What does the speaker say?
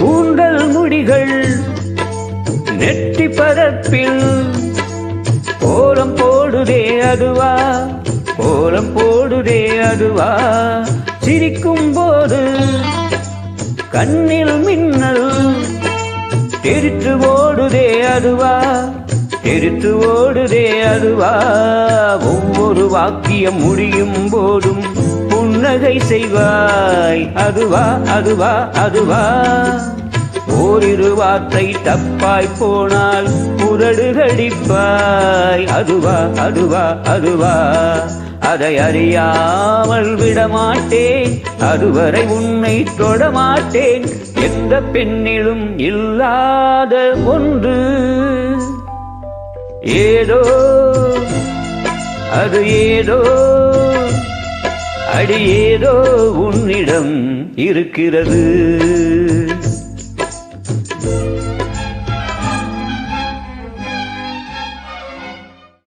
கூந்தல் முடிகள் நெட்டி பரப்பில். கோலம் போடுதே அதுவா? கோலம் போடுதே அதுவா? சிரிக்கும் போது கண்ணில் மின்னல் தெரித்து ஓடுதே அதுவா? தெரித்து ஓடுதே அதுவா? ஒவ்வொரு வாக்கியம் முடியும் போதும் புன்னகை செய்வாய். அதுவா அதுவா அதுவா. ஓரிரு வார்த்தை தப்பாய் போனால் உதடு அதுவா அதுவா அதுவா. அதை அறியாமல் விடமாட்டேன். அதுவரை உன்னை தொடமாட்டேன். எந்த பெண்ணிலும் இல்லாத ஒன்று. ஏதோ அது ஏதோ அடி ஏதோ உன்னிடம் இருக்கிறது.